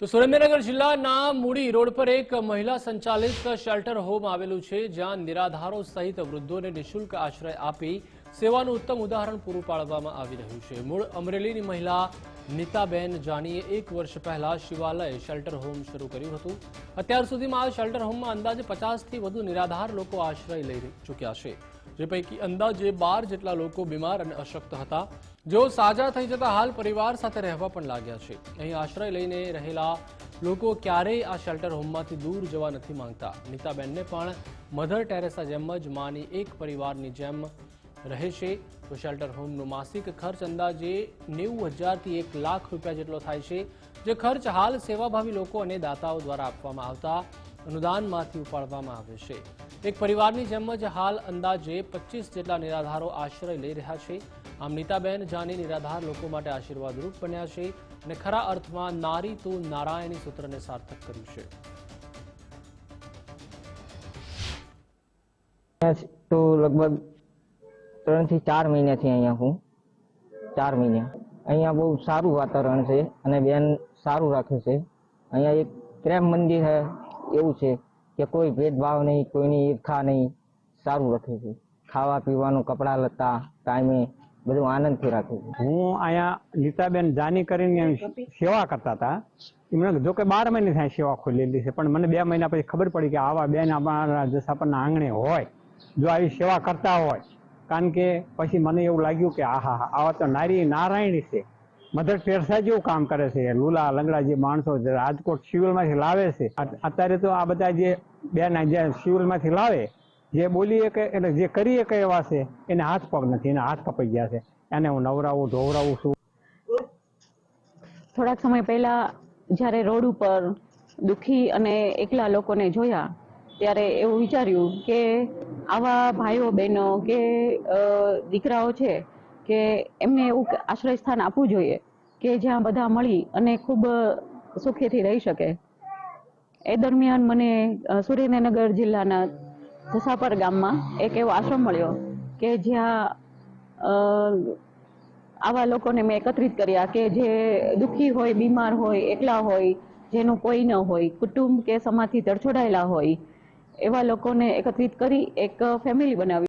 તો સુરેન્દ્રનગર જિલ્લાના મૂડી રોડ પર એક મહિલા સંચાલિત શેલ્ટર હોમ આવેલું છે, જ્યાં નિરાધારો સહિત વૃદ્ધોને નિઃશુલ્ક આશ્રય આપી સેવાનું ઉત્તમ ઉદાહરણ પૂરું પાડવામાં આવી રહ્યું છે. મૂળ અમરેલીની મહિલા નીતાબેન જાનીએ એક વર્ષ પહેલા શિવાલય શેલ્ટર હોમ શરૂ કર્યું હતું. અત્યાર સુધીમાં આ શેલ્ટર હોમમાં અંદાજે પચાસથી વધુ નિરાધાર લોકો આશ્રય લઈ ચૂક્યા છે. જે પૈકી અંદાજે બાર જેટલા લોકો બીમાર અને અશક્ત હતા. જેઓ સાજા થઈ જતા હાલ પરિવાર સાથે રહેવા પણ લાગ્યા છે. અહીં આશ્રય લઈને રહેલા લોકો ક્યારેય આ શેલ્ટર હોમમાંથી દૂર જવા નથી માંગતા. નીતાબેનને પણ મધર ટેરેસા જેમ જ માની એક પરિવારની જેમ રહે છે. તો શેલ્ટર હોમનો માસિક ખર્ચ અંદાજે નેવું હજારથી એક લાખ રૂપિયા જેટલો થાય છે. જે ખર્ચ હાલ સેવાભાવી લોકો અને દાતાઓ દ્વારા આપવામાં આવતા અનુદાનમાંથી ઉપાડવામાં આવે છે. એક પરિવારની જેમ જ હાલ અંદાજે પચીસ જેટલા નિરાધારો આશ્રય લઈ રહ્યા છે. આમ નીતાબેન જાની નિરાધાર લોકો માટે આશીર્વાદરૂપ બન્યા છે અને ખરા અર્થમાં નારી તો નારાયણી સૂત્રને સાર્થક કર્યું છે. તો લગભગ ત્રણથી ચાર મહિનાથી અહીંયા હું. ચાર મહિના. અહીંયા બહુ સારું વાતાવરણ છે અને બેન સારું રાખે છે. અહીંયા એક પ્રેમ મંદિર છે. એવું છે કે કોઈ ભેદભાવ નહીં કોઈની ઈર્ખા નહીં. સારું રાખે છે. ખાવા પીવાનું કપડાં લતા ટાઈમે બધું આનંદથી રાખે છે. હું અહીંયા નીતાબેન જાની કરીને સેવા કરતા હતા. એમણે જો કે બાર મહિને થાય સેવા ખોલેલી છે પણ મને બે મહિના પછી ખબર પડી કે આવા બેન અમારા જસાપરના આંગણે હોય. જો આવી સેવા કરતા હોય કારણ કે પછી મને એવું લાગ્યું કે આહા હા આવા તો નારી નારાયણી છે. મધર ટેરસા જેવું કામ કરે છે. લુલા લંગડા જે માણસો રાજકોટ સિવિલમાંથી લાવે છે. અત્યારે તો આ બધા જે બેન સિવિલમાંથી લાવે, જે બોલીએ કે એટલે જે કરીએ કે એવા છે, એને હાથ પગ નથી, એને હાથ કપાઈ ગયા છે. એને હું નવરાવું, ધોવરાવું છું. થોડાક સમય પહેલા જ્યારે રોડ ઉપર દુઃખી અને એકલા લોકોને જોયા, ત્યારે એવું વિચાર્યું કે આવા ભાઈઓ બહેનો કે દીકરાઓ છે કે એમને એવું આશ્રય સ્થાન આપવું જોઈએ કે જ્યાં બધા મળી અને ખૂબ સુખેથી રહી શકે. એ દરમિયાન મને સુરેન્દ્રનગર જિલ્લાના જસાપર ગામમાં એક એવો આશ્રમ મળ્યો કે જ્યાં આવા લોકોને મેં એકત્રિત કર્યા કે જે દુઃખી હોય, બીમાર હોય, એકલા હોય, જેનું કોઈ ન હોય, કુટુંબ કે સમાજથી તરછોડાયેલા હોય, એવા લોકોને એકત્રિત કરી એક ફેમિલી બનાવી.